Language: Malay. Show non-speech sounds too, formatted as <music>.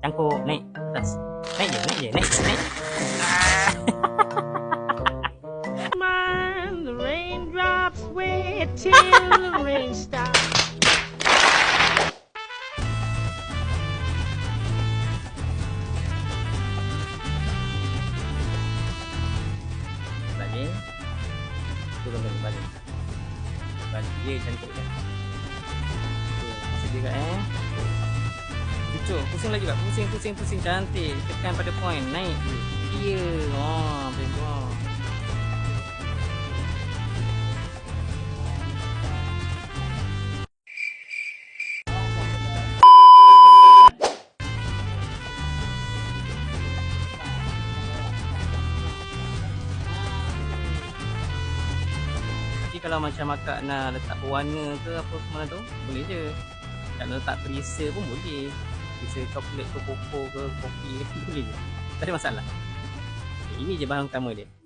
Cangkuk naik atas. Naik je, naik je, naik je, naik. <laughs> Mind the raindrops wait till the rain stops. Balik. Turun balik, balik. Balik. Ya, cantik kan? Sedih kat eh. Cucuk, pusing lagi tak? Pusing, pusing, pusing. Cantik. Tekan pada point. Naik. Macam tu. oh. Tapi kalau macam akak nak letak pewarna ke apa semua tu, boleh je. Nak letak perisa pun boleh. Perisa coklat ke koko ke kopi ke <laughs> boleh je. Tak ada masalah. Okay, ini je bahan utama dia.